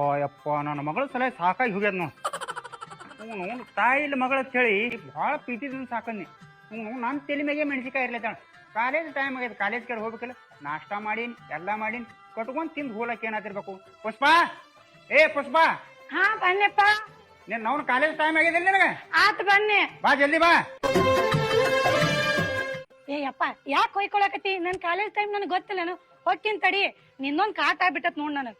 ಯಪ್ಪ ಯಪ್ಪ ನನ್ನ ಮಗಳ ಸಲ ಸಾಕಾಗಿ ಹೋಗ್ಯದ ನಾವು ತಾಯಿ ಇಲ್ಲ ಮಗಳ ಅಂತ ಹೇಳಿ ಭಾಳ ಪ್ರೀತಿದಿಂದ ಸಾಕನ್ನಿ. ಹ್ಞೂ ನನ್ನ ತಲೆ ಮ್ಯಾಗೆ ಮೆಣಸಿಕಾಯಿ ಇರ್ಲತ್ತಾಳ ಕಾಲೇಜ್ ಟೈಮ್ ಆಗ್ಯದ ಕಾಲೇಜ್ ಕಡೆ ಹೋಗ್ಬೇಕಲ್ಲ ನಾಷ್ಟಾ ಮಾಡೀನಿ ಎಲ್ಲ ಮಾಡೀನಿ ಕಟ್ಕೊಂಡು ತಿಂದು ಹೋಲಕ್ಕೆ ಏನಾದಿರ್ಬೇಕು ಪುಷ್ಪಾ? ಏ ಪುಷ್ಪ? ಹಾ ಬನ್ನಿಪ್ಪ. ನೀನ್ ಅವ್ನ ಕಾಲೇಜ್ ಟೈಮ್ ಆಗಿದಿಲ್ಲ ನಿನಗೆ? ಆತ್ ಬನ್ನಿ. ಬಾ ಜಲ್ದಿ ಬಾ. ಏ ಅಪ್ಪ ಯಾಕೆ ಹೊಯ್ಕೊಳಕತ್ತಿ? ನನ್ನ ಕಾಲೇಜ್ ಟೈಮ್ ನನಗೆ ಗೊತ್ತಿಲ್ಲನು ಹೊಕ್ಕಿನ್ ತಡಿ ನಿನ್ನೊಂದ್ ಕಾಟ ಆಗ್ಬಿಟ್ಟತ್ ನೋಡ್ ನನಗ್.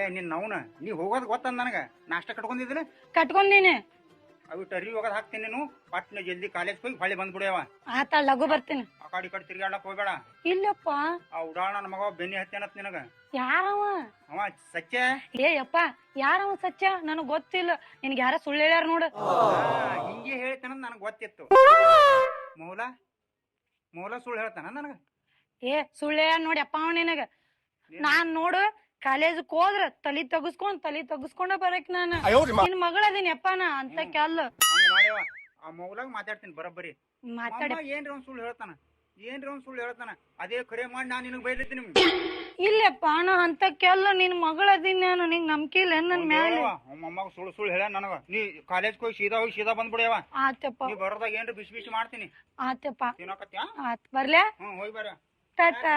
ಏ ನಿನ್ ನೌನ ನೀ ಹೋಗೋದ್ ಗೊತ್ತ ನನಗ? ನಾಷ್ಟ ಕಟ್ಕೊಂಡಿದ್ರೆ ಕಟ್ಕೊಂಡಿನಿ. ಅವು ಟರಿ ಹೋಗೋದ್ ಹಾಕ್ತೀನಿ ನೀನು. ಪಟ್ನ ಜಲ್ದಿ ಕಾಲೇಜ್ ಹೋಗಿ ಹೊಳ್ಳಿ ಬಂದ್ಬಿಡ್ಯಾವ ಆತ ಲಘು ಬರ್ತೀನಿ. ಆ ಕಡೆ ಈ ಕಡೆ ತಿರ್ಗಾಡಕ್ ಹೋಗ್ಬೇಡ. ಇಲ್ಲಪ್ಪ. ಆ ಉಡಾಳ ನನ್ನ ಮಗ ಬೆನ್ನಿ ಹತ್ತೇನತ್ ನಿನಗ? ಯಾರವ? ಅವ ಸಚ್ಚೆ? ಏ ಯಪ್ಪ ಯಾರವ ಸಚ್ಚ? ನನಗ್ ಗೊತ್ತಿಲ್ಲ. ನಿನ್ಗೆ ಯಾರ ಸುಳ್ಳು ಹೇಳ್ಯಾರ ನೋಡು. ಹಿಂಗೆ ಹೇಳ್ತಾನ ನನಗೆ ಗೊತ್ತಿತ್ತು. ಮೌಲ ಮೌಲ ಸುಳ್ಳು ಹೇಳ್ತಾನ ನನಗ? ಏ ಸುಳ್ಳೇ ನೋಡಿ ಅಪ್ಪ ಅವ ನಿನಗ. ನಾನ್ ನೋಡು ಕಾಲೇಜ್ ಹೋದ್ರ ತಲಿ ತಗಸ್ಕೊಂಡ್ ತಲಿ ತಗಸ್ಕೊಂಡ ಬರಕ್ ನಾನ. ನಿನ್ ಮಗಳದೀನಿ ಅಪ್ಪ ನಾ ಅಂತ ಕೆಲ್ಲ ಆ ಮೌಲಾಗ ಮಾತಾಡ್ತೀನಿ ಬರೋಬ್ಬರಿ. ಮಾತಾಡಿ. ಏನ್ರಿ ಒಂದ್ ಸುಳ್ಳು ಹೇಳ್ತಾನ? ಏನ್ರಿ ಒಂದ್ ಸುಳ್ಳು ಹೇಳ್ತಾನ? ಅದೇ ಕರೆ ಮಾಡಿ ನಾನ್ ನಿನಗ್ ನಿಮ್ಗೆ. ಇಲ್ಲಪ್ಪ ನಾ ಅಂತ ಕೆಲ್ಲ ನಿನ್ ಮಗಳದೀನಿ ನಾನು ನಿಂಗ್ ನಂಬಿಕೆ ಇಲ್ಲ ನನ್ ಮ್ಯಾಲ? ಮೊಮ್ಮಗ ಸುಳ್ಳು ಸುಳ್ಳು ಹೇಳ ನನಗ. ನೀ ಕಾಲೇಜ್ ಹೋಗಿ ಸೀದಾ ಹೋಗಿ ಸೀದಾ ಬಂದ್ಬಿಡ್ಯಾವ ಆತಪ್ಪ. ನೀ ಬರೋದಾಗ ಏನ್ರಿ ಬಿಸಿ ಬಿಸಿ ಮಾಡ್ತೀನಿ? ಆತಪ್ಪ. ತಿನ್ನಕತ್ಯಾ ಆತ್ ಬರ್ಲ್ಯಾ? ಹ್ಮ್ ಹೋಗಿ ಬರ ಟಾಟಾ.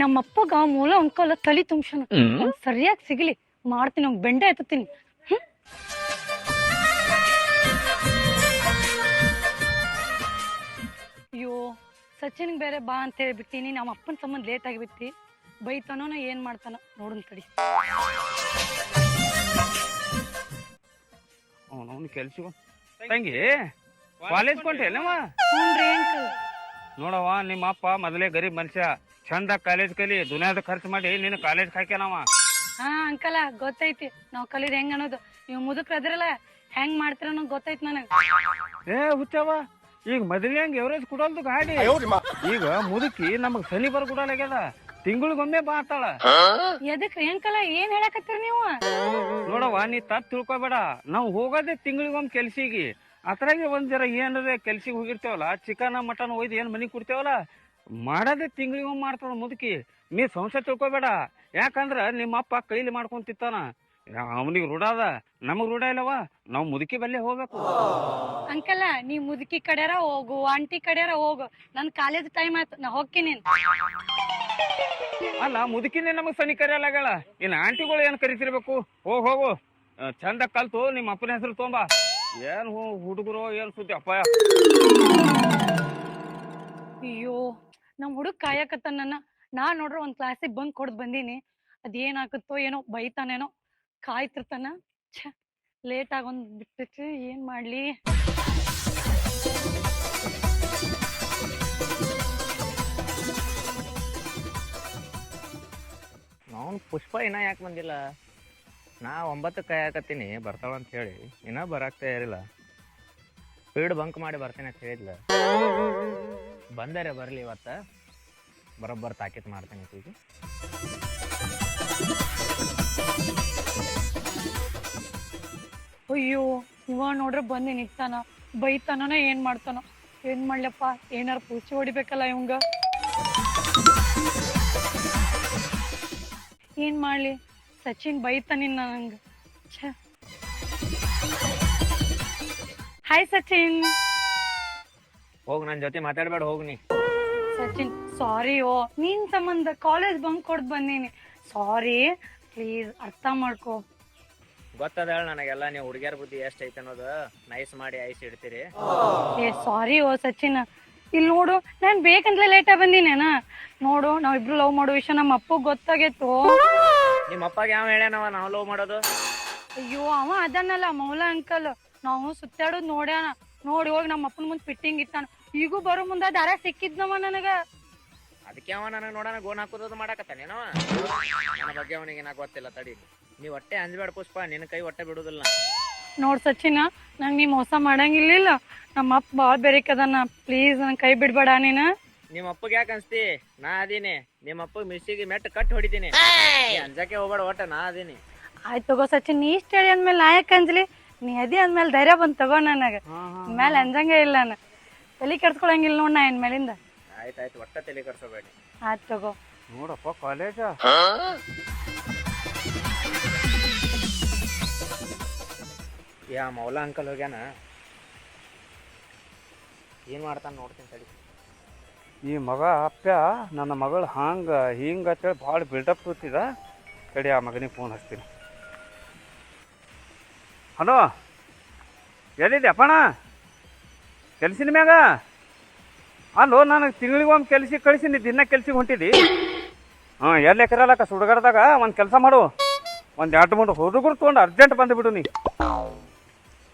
ನಮ್ಮ ನಮ್ಮಪ್ಪಗ ಮೂಲ ಅಂಕಲ ತಲಿ ತುಂಬ್ಸನ ಸರಿಯಾಗಿ ಸಿಗಲಿ. ಮಾಡ್ತೀನಿ ಅವ್ನ್ ಬೆಂಡೆ ಎತ್ತೀನಿ. ಅಯ್ಯೋ ಸಚಿನ್ ಬೇರೆ ಬಾ ಅಂತ ಹೇಳ್ಬಿಟ್ಟಿನಿ ನಮ್ಮ ಅಪ್ಪನ ಸಂಬಂಧ ಲೇಟ್ ಆಗಿಬಿಟ್ಟಿ ಬೈತಾನೋ ಬೈತಾನೋನ ಏನ್ ಮಾಡ್ತಾನ? ನೋಡೋಣ ತಡಿ. ಅವನವನು ಕೆಲ್ಸಿಗೂ. ತಂಗಿ ಕಾಲೇಜ್ ಹ್ಞೂನ್ರಿ ಅಂಕಲ್. ನೋಡವ ನಿಮ್ಮ ಅಪ್ಪ ಮೊದಲೇ ಗರೀಬ್ ಮನುಷ್ಯ ಚಂದ ಕಾಲೇಜ್ ಕಲಿ ದುನಿಯಾದ ಖರ್ಚು ಮಾಡಿ ನಿನ್ನ ಕಾಲೇಜ್ ಹಾಕ್ಯಾನವ ಹಾ ಅಂಕಲ ಗೊತ್ತೈತಿ. ನಾವ್ ಕಲೀದ್ ಹೆಂಗ್ ಅನ್ನೋದು. ನೀವು ಮುದುಕ್ರದ್ರಲ್ಲ ಹೆಂಗ್ ಮಾಡ್ತೀರ ಅನ್ನೋದು ಗೊತ್ತೈತಿ ನನಗ್. ಏ ಹುಚ್ಚವ ಈಗ ಮೊದಲೇ ಹೆಂಗ್ ಎವರೇಜ್ ಕೊಡಲ್ದು ಗಾಡಿ. ಈಗ ಮುದುಕಿ ನಮಗ್ ಸನಿ ಬರ್ ಕೊಡಲಾಗ್ಯದ ತಿಂಗಳಿಗೊಮ್ಮೆ ಬಾತಾಳ ಎದಕ್ರಿ ಅಂಕಲ ಏನ್ ಹೇಳಕತ್ತೀರಿ ನೀವು? ನೋಡವ್ವ ನೀ ತತ್ ತಿಳ್ಕೊಬೇಡ. ನಾವು ಹೋಗೋದೇ ತಿಂಗಳಿಗೊಮ್ಮೆ ಕೆಲ್ಸಿಗೆ. ಅದ್ರಾಗೆ ಒಂದ್ ಜರ ಏನಾರ ಕೆಲ್ಸಿಗೆ ಹೋಗಿರ್ತೇವಲ್ಲ ಚಿಕನ್ ಮಟನ್ ಒಯ್ದು ಏನ್ ಮನಿ ಕೊಡ್ತೇವಲ್ಲ ಮಾಡೋದೇ ತಿಂಗಳಿಗೊಮ್ಮೆ ಮಾಡ್ತಾಳ ಮುದುಕಿ. ನೀ ಸಂಶಯ ತಿಳ್ಕೊಬೇಡ. ಯಾಕಂದ್ರ ನಿಮ್ಮ ಅಪ್ಪ ಕೈಲಿ ಮಾಡ್ಕೊಂತಿತ್ತಾನ ಅವನಿಗೆ ರೂಢ ಅದ. ನಮಗ್ ರೂಢ ಇಲ್ಲವ ನಾವು ಮುದುಕಿ ಬಲ್ಲೆ ಹೋಗ್ಬೇಕು. ಅಂಕಲ ನೀ ಮುದುಕಿ ಕಡೆಯಾರ ಹೋಗು ಆಂಟಿ ಕಡೆಯಾರ ಹೋಗು. ನನ್ ಕಾಲೇಜ್ ಟೈಮ್ ಆಯ್ತು. ನಾ ಹೋಗ್ತೀನಿ. ಅಲ್ಲ, ಮುದುಕಿನೇ ನಮಗ್ ಸನಿ ಕರೆಯಲಾಗಳ ಇನ್ ಆಂಟಿಗಳು ಏನ್ ಕರಿತಿರ್ಬೇಕು? ಹೋಗ್, ಹೋಗು ಚಂದ ಕಲ್ತು ನಿಮ್ಮ ಅಪ್ಪನ ಹೆಸರು ತೊಂಬ. ಏನ್ ಹುಡುಗರು, ಏನ್ ಸುದ್ದಿ ಅಪ್ಪ ಅಯ್ಯೋ, ನಮ್ ಹುಡುಗ ಕಾಯಕತ್ತ ನನ್ನ. ನಾ ನೋಡ್ರ ಒಂದ್ ಕ್ಲಾಸಿಗೆ ಬಂದ್ ಕೊಡ್ದ್ ಬಂದೀನಿ. ಅದೇನಾಗುತ್ತೋ ಏನೋ ಬೈತಾನೇನೋ. ಕಾಯ್ತಿರ್ತಾನ. ಲೇಟ್ ಆಗೊಂದ್ ಬಿಟ್ಟೈತಿ, ಏನ್ ಮಾಡ್ಲಿ? ಪುಷ್ಪ ಇನ್ನ ಯಾಕೆ ಬಂದಿಲ್ಲ? ನಾ ಒಂಬತ್ತು ಕಾಯಕತ್ತೀನಿ ಬರ್ತಾಳ ಅಂತ ಹೇಳಿ. ಇನ್ನ ಬರಾಕ್ತಾ ಇರಲಿಲ್ಲ ಸ್ಪೀಡ್ ಬಂಕ್ ಮಾಡಿ ಬರ್ತೇನೆ ಅಂತ ಹೇಳಿದ್ಲ. ಬಂದರೆ ಬರಲಿ ಇವತ್ತ. ಬರೋಬ್ಬರ ತಾಕೀತ್ ಮಾಡ್ತೇನೆ ಈಗ ಅಯ್ಯೋ ಇವ ನೋಡ್ರೆ ಬಂದಿ ನಿಂತಾನ. ಬೈತಾನೋ ಏನ್ ಮಾಡ್ತಾನೋ? ಏನ್ ಮಾಡ್ಲಪ್ಪ? ಏನಾರ ಪೂಸಿ ಹೊಡಿಬೇಕಲ್ಲ ಇವಂಗ? ಏನ್ ಮಾಡ್ಲಿ? ಸಚಿನ್ ಬೈತಾನಿನ್ ನಂಗ. ಛ. ಹಾಯ್ ಸಚಿನ್. ಹೋಗ್ ನನ್ ಜೊತೆ ಮಾತಾಡ್ಬೇಡ ಹೋಗ್ ನೀ. ಸಚಿನ್ ಸಾರಿ ಓ. ನೀನ್ ಸಂಬಂಧ ಕಾಲೇಜ್ ಬಂಕ್ ಕೊಡ್ ಬಂದೀನಿ. ಸಾರಿ ಪ್ಲೀಸ್ ಅರ್ಥ ಮಾಡ್ಕೋ. ಗೊತ್ತದ ನನಗೆಲ್ಲ ನೀವು ಹುಡುಗಿಯರ ಬುದ್ಧಿ ಎಷ್ಟು ಐತೆ ಅನ್ನೋದು. ನೈಸ್ ಮಾಡಿ ಐಸ್ ಇಡ್ತೀರಿ. ಏ ಸಾರಿ ಓ ಸಚಿನ್. ಇಲ್ಲಿ ನೋಡು ನಾನ್ ಬೇಕಂತಲೇ ಲೇಟ್ ಆಗಿ ಬಂದಿನೇನ ನೋಡು ನಾವಿಬ್ರು ಲವ್ ಮಾಡೋ ವಿಷಯ ನಮ್ಮ ಅಪ್ಪ ಗೊತ್ತಾಗೈತು. ನಿಮ್ಮ ಅಪ್ಪಗೆ ಯಾವ ಹೇಳ್ಯಾನವ ನಾವು ಲವ್ ಮಾಡೋದು? ಅಯ್ಯೋ ಅವ ಅದನ್ನಲ್ಲ ಮೌಲ ಅಂಕಲ್. ನಾವು ಸುತ್ತಾಡೋದ್ ನೋಡ್ಯಾನ ನೋಡಿ ಹೋಗಿ ನಮ್ಮ ಅಪ್ಪನ ಮುಂದೆ ಫಿಟ್ಟಿಂಗ್ ಇತ್ತಾನ ಈಗೂ ಬರೋ ಮುಂದ ದಾರ ಸಿಕ್ಕಿದ್ನವ ನನಗ. ಅದಕ್ಕೆ ಅವ ನನಗೆ ನೋಡೋಣ ಗೋನ್ ಹಾಕೋದು ಮಾಡಕತ್ತಾನೇನವ? ನನ್ನ ಬಗ್ಗೆ ಅವನಿಗೆ ನಾ ಗೊತ್ತಿಲ್ಲ ತಡಿ. ನೀ ಹೊಟ್ಟೆ ಅಂಜಬೇಡ ಪುಷ್ಪ ನಿನ್ನ ಕೈ ಹೊಟ್ಟೆ ಬಿಡುದಿಲ್ಲ. ನೋಡ್ ಸಚಿನ ನಂಗ್ ನೀ ಮೋಸ ಮಾಡಂಗಿಲ್ಲ ನಮ್ಮ ಅಪ್ಪ ಬಾಳ್ ಬೆರಿಕದನ ಪ್ಲೀಸ್ ನನ್ ಕೈ ಬಿಡ್ಬೇಡ ನೀನ. ನಿಮ್ಮ ಅಪ್ಪಗೆ ಯಾಕೆ ಅನ್ಸ್ತಿ? ನಾ ಅದೀನಿ. ನಿಮ್ಮ ಅಪ್ಪ ಮಿಸ್ಸಿಗೆ ಮೆಟ್ಟ ಕಟ್ ಹೊಡಿತೀನಿ ನೀ ಅಂಜಕ್ಕೆ ಹೋಗ್ಬೇಡ ಒಟ್ಟ ನಾ ಅದೀನಿ. ಆಯ್ತು ತಗೋ ಸಚಿನ್ ನೀ ಇಷ್ಟ ಹೇಳಿ ಅಂದ್ಮೇಲೆ ನಾ ಯಾಕೆ ಅಂಜ್ಲಿ? ನೀ ಅದಿ ಅಂದ್ಮೇಲೆ ಧೈರ್ಯ ಬಂದ್ ತಗೋ ನನಗ. ಮೇಲೆ ಅಂಜಂಗೆ ಇಲ್ಲ ನಾನು. ತಲೆ ಕೆಡ್ಸ್ಕೊಳಂಗಿಲ್ಲ ನೋಡ್ ನಾ ಇನ್ ಮೇಲಿಂದ ಆಯ್ತಾಯ್ತು ಒಟ್ಟ ತಲೆ ಕೆಡ್ಸೋಬೇಡಿ. ಆಯ್ತು ತಗೋ. ನೋಡಪ್ಪ ಕಾಲೇಜ ಯಾ ಮೌಲ ಅಂಕಲ್ ಹೋಗ್ಯಾನ? ಏನು ಮಾಡ್ತಾನೆ ನೋಡ್ತೀನಿ ತಡಿ. ಈ ಮಗ ಅಪ್ಪ ನನ್ನ ಮಗಳು ಹಂಗೆ, ಹಿಂಗೆ ಅಂತೇಳಿ ಭಾಳ ಬಿಲ್ಡಪ್ ಕೂತಿದ. ತಡಿ ಆ ಮಗನಿಗೆ ಫೋನ್ ಹಚ್ತೀನಿ. ಹಲೋ ಎಲ್ಲಿದೆ ಅಪ್ಪಣ ಕೆಲ್ಸಿನ ಮ್ಯಾಗ? ಅಲ್ಲೋ, ನನಗೆ ತಿಂಗಳಿಗೊಮ್ಮೆ ಕೆಲ್ಸಿಗೆ ಕಳಿಸಿನಿ ದಿನ ಕೆಲ್ಸಿಗೆ ಹೊಂಟಿದಿ. ಹಾಂ ಎಲ್ಲಿ ಎಕರಲ್ಲಕ್ಕ ಸುಡುಗಾಡ್ದಾಗ ಒಂದು ಕೆಲಸ ಮಾಡು. ಒಂದು ಎರಡು ಮೂರು ಹುಡುಗರು ತೊಗೊಂಡು ಅರ್ಜೆಂಟ್ ಬಂದುಬಿಡು ನೀ.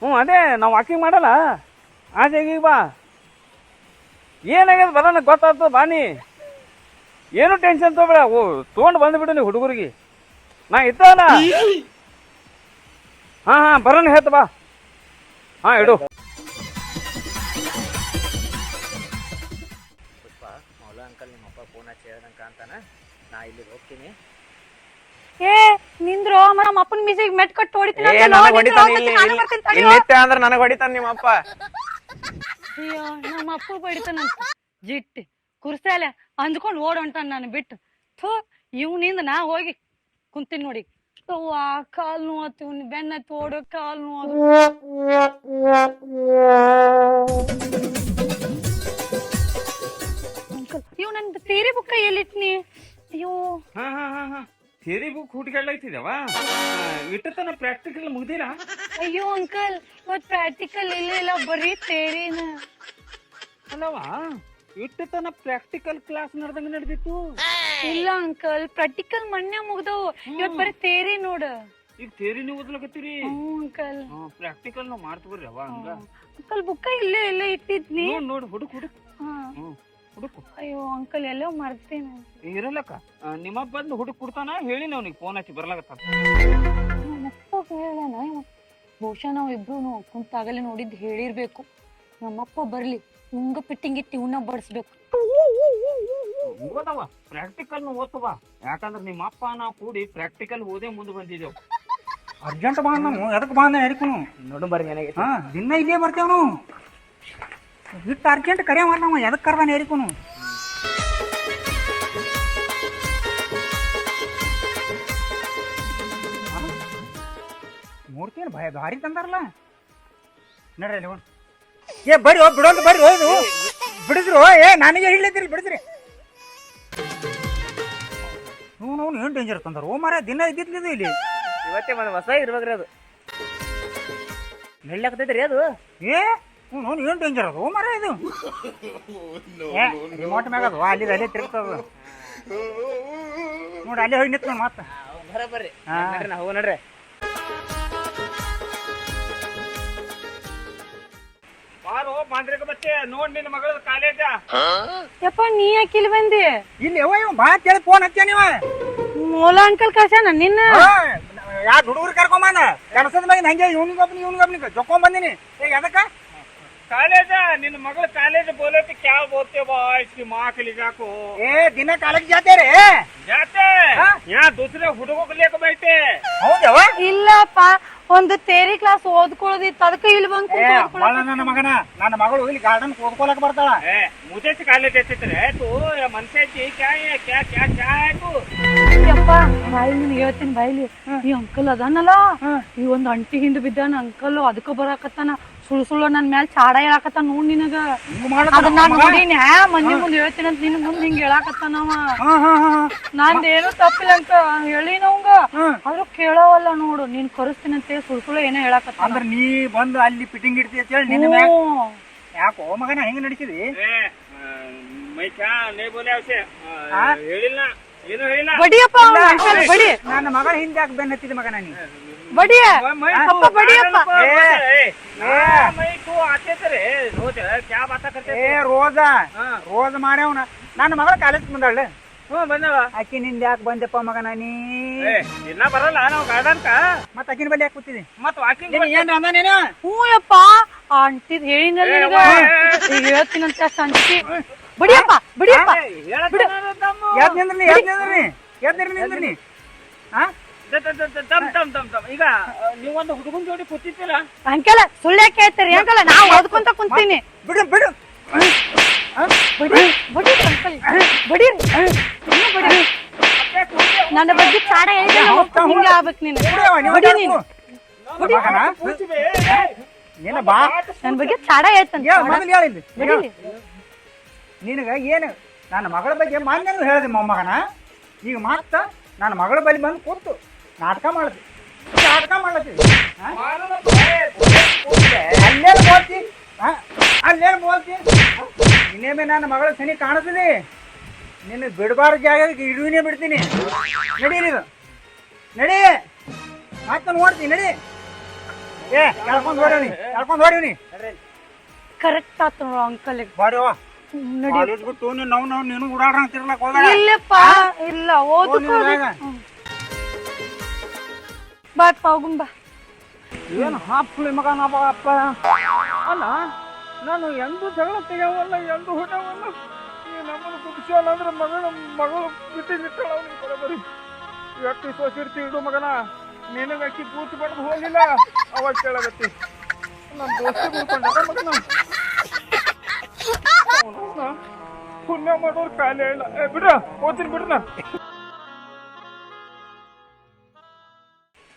ಹ್ಞೂ ಅದೇ, ನಾವು ವಾಕಿಂಗ್ ಮಾಡಲ್ಲ. ಈಗ ಬಾ. ಏನಾಗ್ಯದ ಬರೋಣ, ಗೊತ್ತಾಗ್ತದ ಬಾನಿ ಏನು ಟೆನ್ಷನ್ ತಗೋಬೇಡ. ಓ, ತೊಗೊಂಡು ಬಂದ್ಬಿಡು ನೀವು ಹುಡುಗರಿಗೆ. ನಾ ಇದ್ದಲ್ಲ ಹಾಂ ಹಾಂ, ಬರೋಣ, ಹೇಳ್ತ, ಬಾ. ಹಾಂ, ಇಡು. ಪುಷ್ಪ ಮೌಲ ಅಂಕಲ್ ನಿಮ್ಮ ಅಪ್ಪ ಫೋನ್ ಹಚ್ಚಿ ಹೇಳ್ದಂಕ ಅಂತಾನೆ ನಾ ಇಲ್ಲಿಗೆ ಹೋಗ್ತೀನಿ. ಏ ನಿಂದ್ರು ನಮ್ಮ ಅಪ್ಪನ ಮೀಸಿಗೆ ಮೆಟ್ ಕಟ್ ಹೊಡಿತೀನಿ ಏ ಅಂತ ನನಗ್ ನೋಡ್ ನಿಂದ್ರು, ಹೊಡಿತಾನ ಮತ್ತೆ ಇಲ್ಲಿ ನಾನು ಬರ್ತೀನಿ ತಡಿಯೋ. ಇಲ್ಲಿ ನಿತ್ಯ ಅಂದ್ರ ನನಗ್ ಹೊಡಿತಾನ ನಿಮ್ಮ ಅಪ್ಪ. ಅಯ್ಯೋ ನಮ್ಮ ಅಪ್ಪ ಬಡಿತಾನಂತ ಜಿಟ್ಟಿ ಕುರ್ಸಾಲೆ ಅಂದ್ಕೊಂಡ್ ಓಡ್ ಹೊಂಟಾನ ನಾನು ಬಿಟ್ಟು. ಥೂ ಇವ್ನಿಂದ ನಾ ಹೋಗಿ ಕುಂತೀನಿ ನೋಡಿ. ಅವ್ವ ಕಾಲ್ ನೋವತ್ತು ಇವ್ನ ಬೆನ್ನ ತೋಡು ಕಾಲು ನೋವು. ಅಂಕಲ್ ಇವ್ ನನ್ ತೀರಿ ಬುಕ್ಕ ಎಲ್ಲಿಟ್ನಿ? ಅಯ್ಯೋ. ಹಾ ಹಾ ಹಾ ಹಾ. ಥಿಯರಿ ಬುಕ್ ಹುಡುಗಾಡ್ಲೈತಿದವ ಇಟ್ಟು ತನ ಪ್ರಾಕ್ಟಿಕಲ್ ಮುಗ್ದಿಲ್ಲ? ಅಯ್ಯೋ ಅಂಕಲ್ ಇವತ್ ಪ್ರಾಕ್ಟಿಕಲ್ ಇಲ್ಲ ಇಲ್ಲ ಬರೀ ತೇರಿನ. ಅಲ್ಲವಾ? ಇಟ್ಟತನ ಪ್ರಾಕ್ಟಿಕಲ್ ಕ್ಲಾಸ್ ನಡೆದಂಗ ನಡೆದಿತ್ತು. ಇಲ್ಲ ಅಂಕಲ್ ಪ್ರಾಕ್ಟಿಕಲ್ ಮಣ್ಣ ಮುಗ್ದವು. ಇವತ್ ಬರೀ ತೇರಿ ನೋಡ. ಈಗ ಥಿಯರಿ ನೀವು ಓದ್ಲಕತ್ತೀರಿ ಅಂಕಲ್ ಪ್ರಾಕ್ಟಿಕಲ್ ನಾವು ಮಾಡ್ತೀವ್ರಿ ಅವ ಹಂಗ. ಅಂಕಲ್ ಬುಕ್ಕ ಇಲ್ಲೇ ಇಲ್ಲೇ ಇಟ್ಟಿದ್ನಿ. ನೋಡ್ ಹುಡುಕ್ ಹುಡುಕ್. ಹ್ಮ್ ಹುಡುಕು. ಅಯ್ಯೋ ಅಂಕಲ್ ಎಲ್ಲೋ ಮರ್ತೇನೆ. ಇರಲಕ್ಕ. ನಿಮ್ಮ ಬಂದು ಹುಡುಕ್ ಕೊಡ್ತಾನ ಹೇಳಿ ಅವ್ನಿಗೆ ಫೋನ್ ಹಚ್ಚಿ ಬರ್ಲಾಗತ್ತ ನಮ್ಮಪ್ಪ ಹೇಳಣ ಬಹುಶಃ ನಾವು ಇಬ್ರು ಕುಂತಾಗಲೇ ನೋಡಿದ್ ಹೇಳಿರ್ಬೇಕು. ನಮ್ಮಪ್ಪ ಬರ್ಲಿ ಉಂಗ ಪಿಟ್ಟಿಂಗ್ ಇಟ್ಟಿ ಇವನ್ನ ಬಡಿಸ್ಬೇಕು. ಓದವ ಪ್ರಾಕ್ಟಿಕಲ್ ಓದ್ತವ ಯಾಕಂದ್ರೆ ನಿಮ್ಮ ಅಪ್ಪ ನಾವು ಕೂಡಿ ಪ್ರಾಕ್ಟಿಕಲ್ ಓದೇ ಮುಂದೆ ಬಂದಿದ್ದೇವು. ಅರ್ಜೆಂಟ್ ಬಾ ಅದಕ್ಕೆ ಎದಕ್ಕೆ ಬಾ ಅಂದ್ರೆ ಹೇಳಿಕೊನು ನೋಡು ಬರ್ರಿ ನನಗೆ. ಹಾ ದಿನ ಇಲ್ಲೇ ಬರ್ತೇವ್ ನಾವು ಇಟ್ಟು ಅರ್ಜೆಂಟ್ ಕರೆ ನಾವು ಎದಕ್ಕೆ ಕರ್ದಾನ ಏರಿಕೋನು ಮೂರ್ತಿ ಭಯ ಭಾರಿ ತಂದಾರಲ್ಲ? ನಡ್ರಿ ಅಲ್ಲಿ ಹೋಗೋಣ. ಏ ಬರ್ರಿ ಹೋಗಿ ಬಿಡೋದು ಬರ್ರಿ ಹೋದು ಬಿಡಿದ್ರು ಏ ನನಗೆ ಹೇಳಿದ್ರಿ ಬಿಡಿದ್ರಿ ಹ್ಞೂ ಅವ್ನು ಏನು ಡೇಂಜರ್ ತಂದಾರ? ಓ ಮಾರ ದಿನ ಇದ್ದಿದ್ಲಿದು ಇಲ್ಲಿ. ಇವತ್ತೇ ಮನೆ ಹೊಸ ಇರ್ಬೇಕ್ರಿ ಅದು. ನಡ್ಲಾಕತೈತ್ರಿ ಅದು. ಏ? ಹ್ಞೂ ಅವ್ನು ಏನು ಡೇಂಜರ್ ಅದು? ಓ ಮಾರ ಇದು. ರಿಮೋಟ್ ಮ್ಯಾಗ ಅದು? ಅಲ್ಲಿ ಅಲ್ಲೇ ತಿರುಗ್ತದ. ನೋಡಿ ಅಲ್ಲೇ ಹೋಗಿ ನಿಂತ್ಕೊಂಡು ಮತ್ತೆ ಬರಬರ್ರಿ ಹಾ. ನಡ್ರಿ ನಾ ಹೋಗ ನಡ್ರಿ. ಬಾರೋ ಮಾಂದ್ರಿಕ ಬಚ್ಚೆ ನೋಡ್ ನಿನ್ನ ಮಗಳ ಕಾಲೇಜ. ಯಪ್ಪ ನೀ ಯಾಕೆ ಇಲ್ಲಿ ಬಂದಿ? ಇಲ್ಲಿ ಯಾವ ಇವ್ ಬಾ ಕೇಳಿ ಫೋನ್ ಹಚ್ಚ ನೀವ. ಮೂಲ ಅಂಕಲ್ ಕಳ್ಸ್ಯಾನ ನಿನ್ನ? ಯಾರು ಹುಡುಗರು ಕರ್ಕೊಂಬಂದ ಕೆಲಸದ ಮ್ಯಾಗ ಹಂಗೆ ಇವ್ನಿಗೊಬ್ನಿ ಇವ್ನಿಗೊಬ್ನಿ ಜೊಕೊಂಡ್ ಬಂದಿನಿ. ಈಗ ಎದಕ್ಕ? ಕಾಲೇಜ? ನಿನ್ನ ಮಗಳ ಕಾಲೇಜ್ ಬೋಲಕ್ಕೆ ಕ್ಯಾವ್ ಓದ್ತೇವ ಮಾಕಲಿ ಜಾಕು ಏ ದಿನ ಕಾಲೇಜ್ ಜಾತೆ ರೇ? ಜಾತೆ ಯಾ ದೂಸರೆ ಹುಡುಗ ಲೇಕ ಬೈತೆ? ಹೌದವ ಇಲ್ಲಪ್ಪ ಒಂದು ತೇರಿ ಕ್ಲಾಸ್ ಓದ್ಕೊಳ್ಳೋದಿತ್ತು. ಅದಕ್ಕೆ ಇಲ್ಲಿ ಬಂದು ನನ್ನ ಮಗನ. ನನ್ನ ಮಗಳು ಇಲ್ಲಿ ಗಾರ್ಡನ್ ಓದ್ಕೊಳಕ್ ಬರ್ತಾಳ. ಏ ಕಾಲೇಜ್ ಎತ್ತಿದ್ರೆ ತೂ ಮನ್ಸೆ ಕ್ಯಾ ಕ್ಯಾ ಕ್ಯಾ ಕ್ಯಾ ಆಯ್ತು. ನೀನ್ ಹೇಳ್ತೀನಿ ಬಾಯ್ಲಿ. ಈ ಅಂಕಲ್ ಅದಾನಲ್ಲ? ಈ ಒಂದ್ ಅಂಟಿ ಹಿಂದ್ ಬಿದ್ದಾನ ಅಂಕಲ್ ಅದಕ್ಕೆ ಬರಾಕತ್ತಾನ. ಸುಳ್ಳು ಸುಳ್ಳು ನನ್ ಮ್ಯಾಲ ಚಾಡ ಹೇಳಾಕತ್ತ ನೋಡ್ ನಿನಗ. ಅದನ್ನ ನಾನ್ ಮಂದಿ ಮುಂದೆ ಹೇಳ್ತೀನಿ ಅಂತ ನಿನ್ ಮುಂದೆ ಹಿಂಗ್ ಹೇಳಾಕತ್ತಾನವ ನಂದೇನು ತಪ್ಪಿಲ್ಲ ಅಂತ ಹೇಳಿನ ನಂಗ ಆದ್ರೂ ಕೇಳವಲ್ಲ ನೋಡು ನೀನ್ ಕರಿಸ್ತೀನಂತೆ ಅಂತ ಸುಳ್ಳು ಏನೋ ಹೇಳಾಕತ್ತ ಅಂದ್ರ ನೀ ಬಂದು ಅಲ್ಲಿ ಫಿಟ್ಟಿಂಗ್ ಇಡ್ತಿ ಅಂತ ಹೇಳಿ ನಿನ್ನ ಯಾಕೋ ಮಗನ ಹೆಂಗ ನಡೀತಿದಿ? ಮೈಕಾ ನೇ ಹೇಳಿಲ್ಲ ಏನು ಹೇಳಿಲ್ಲ. ನನ್ನ ಮಗಳ ಹಿಂದೆ ಯಾಕೆ ಬೆನ್ನತ್ತಿದ ಮಗನ ನೀ? ಬಡಿಯ. ಅಪ್ಪ ಬಡಿಯಪ್ಪ. ಏ. ರೋಜ ರೋಜ. ಮಾಡ್ಯವನ. ನನ್ನ ಮಗಳ ಕಾಲೇಜ್ ಬಂದಾಳೆ. ಹ್ಞೂ ಬಂದವ. ಅಕ್ಕಿ ನಿಂದ ಯಾಕೆ ಬಂದೆಪ್ಪ ಮಗನ ನೀ? ಇನ್ನ ಬರಲ್ಲ ನಾವು ಗಾರ್ಡನ್ಕ. ಮತ್ತ ಅಕ್ಕಿನ ಬಲ್ಲಿ ಯಾಕೆ ಕೂತಿದ್ದೆ ಮತ್ತ ವಾಕಿಂಗ್ ಏನ್ ಅಂದ ನೀನು? ಹ್ಞೂ ಅಪ್ಪ ಅಂಟಿದ್ ಹೇಳಿನಲ್ಲ ಈಗ. ಹೇಳ್ತೀನಂತ ಸಂಚಿ ಬಿಡಿಯಪ್ಪ ಬಿಡಿಯಪ್ಪ. ಬಿಡು. ಎದ್ ನಿಂದ್ರಿ ಎದ್ ನಿಂದ್ರಿ ಎದ್ ನಿಂದ್ರಿ ಹಾ ಈಗ ನೀವೊಂದು ಹುಡುಗನ್ ಜೋಡಿ ಕೂತಿದ್ದಿಲ್ಲ ಅಂಕಲ ಸುಳ್ಳೆ ಕೇಳ್ತೀರಿ ಹೇಳ್ತೀರಿ? ಅಂಕಲ ನಾ ಓದ್ಕೊಂತ ಕುಂತೀನಿ. ಬಿಡು ಬಿಡು. ಬಡಿ ಬಡಿ ಅಂಕಲ್. ಬಡಿ. ನನ್ನ ಬಗ್ಗೆ ಕಾಡ ಹೇಳಿದ್ರೆ ಹಿಂಗೆ ಆಗ್ಬೇಕು ನೀನು. ಬಡಿ ನೀನು. ಬಾ. ನನ್ನ ಬಗ್ಗೆ ಚಾಡ ಹೇಳ್ತಾನೆ. ನಿನಗ ಏನು? ನನ್ನ ಮಗಳ ಬಗ್ಗೆ ಮಾನ್ಯನು ಹೇಳಿದೆ ಮೊಮ್ಮಗನ. ಈಗ ಮಾತ್ರ ನನ್ನ ಮಗಳ ಬಳಿ ಬಂದು ಕೂತು. ನಾಟಕ ಮಾಡ್ತಿ ನಾಟಕ ಮಾಡತಿ ಅಲ್ಲೇನು ಬೋಲ್ತಿ? ಅಲ್ಲೇನು ಬೋಲ್ತಿ? ಇನ್ನೇಮೆ ನನ್ನ ಮಗಳ ಸನಿ ಕಾಣಿಸ್ತೀನಿ ನಿನ್ನ ಬಿಡಬಾರ ಜಾಗಕ್ಕೆ ಇಡುವಿನೇ ಬಿಡ್ತೀನಿ. ನಡಿ ಇದು ನಡಿ. ಮತ್ತೆ ನೋಡ್ತೀನಿ ನಡಿ. ಏ ಕಳ್ಕೊಂಡು ಹೊಡೀನಿ ಕಳ್ಕೊಂಡು ಹೊಡೀನಿ ಕರೆಕ್ಟ್ ಆತು ನೋಡು ಅಂಕಲ್ ಬಾರ್ಯವ್ವ ನಡಿ. ಬಿಟ್ಟು ನೀನು ನಾವು ನಾವು ನೀನು ಓಡಾಡ್ರ ಅಂತಿರ್ಲಕ್ ಹೋಗಲ್ಲ ಇಲ್ಲಪ್ಪ ಇಲ್ಲ ಓದಕ್ಕೂ ಇದ್ರಾಗ. ಬಾಯಪ್ಪ ಹೋಗುಂಬ ಏನು ಹಾಪ್ಲಿ ಮಗ ನಾವ ಅಪ್ಪ ಅಲ್ಲ, ನಾನು ಎಂದೂ ಜಗಳ ತೆಗೆಯವಲ್ಲ ಎಂದೂ ಹೊಡೆಯವಲ್ಲ ಈ ನಮ್ಮನ್ನು ಕುದಿಸೋಲ್ಲ ಅಂದ್ರೆ ಮಗಳು ಮಗಳು ಬಿಟ್ಟು ನಿಟ್ಟಳ ಅವನಿಗೆ ಬರೋಬರಿ ಎಷ್ಟು ಇಡು ಮಗನ. ನಿನಗೆ ಅಕ್ಕಿ ಕೂತು ಬಡ್ದು ಹೋಗಿಲ್ಲ ಅವಾಗ ಕೇಳಾಗತ್ತಿ. ನನ್ನ ದೋಸ್ತಿ ಬಿಡ್ಕೊಂಡ ಮಗನ ಪುಣ್ಯ ಮಾಡೋರು ಕಾಲೇ ಇಲ್ಲ. ಬಿಡ್ರ ಓದ್ತೀನಿ ಬಿಡ್ರ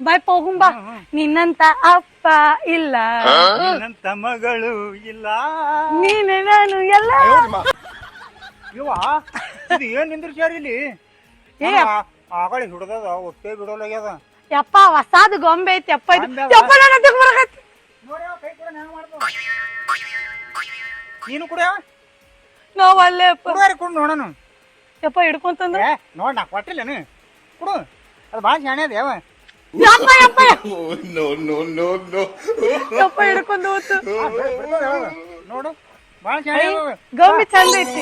ಬಾಯಪ್ಪ ಹೋಗುಂಬ ನಿನ್ನಂತ ಅಪ್ಪ ಇಲ್ಲ. ನಿನ್ನಂತ ಮಗಳು ಇಲ್ಲ. ನೀನೆ ನಾನು ಎಲ್ಲ. ಇವ ಇದು ಏನ್ ನಿಂದ್ರಿಸ್ಯಾರ ಇಲ್ಲಿ? ಏ ಆಕಳಿ ಹಿಡ್ದದ ಒಟ್ಟೆ ಬಿಡೋಲಾಗ್ಯದ. ಯಪ್ಪ ಹೊಸಾದ್ ಗೊಂಬೆ ಐತಿ ಯಪ್ಪ ಇದು? ಯಪ್ಪ ನನ್ನ ಅದಕ್ಕೆ ಬರಕತ್ತಿ. ನೀನು ಕೂಡ ನಾವು ಅಲ್ಲೇ ಅಪ್ಪ. ಕುಡುವಾರಿ ಕುಡ್ ನೋಡೋಣ ಯಪ್ಪ ಹಿಡ್ಕೊಂತಂದ್ರೆ? ನೋಡ್ ನಾ ಕೊಟ್ಟಿಲ್ಲೇನು. ಕುಡು. ಅದು ಭಾಳ ಶಾಣೆ ಅದ ದಪ್ಪ ಹಿಡ್ಕೊಂಡು ಹೋತು. ನೋಡು. ಬಾಳ ಗೋಮಿ ಚಂದ ಐತಿ.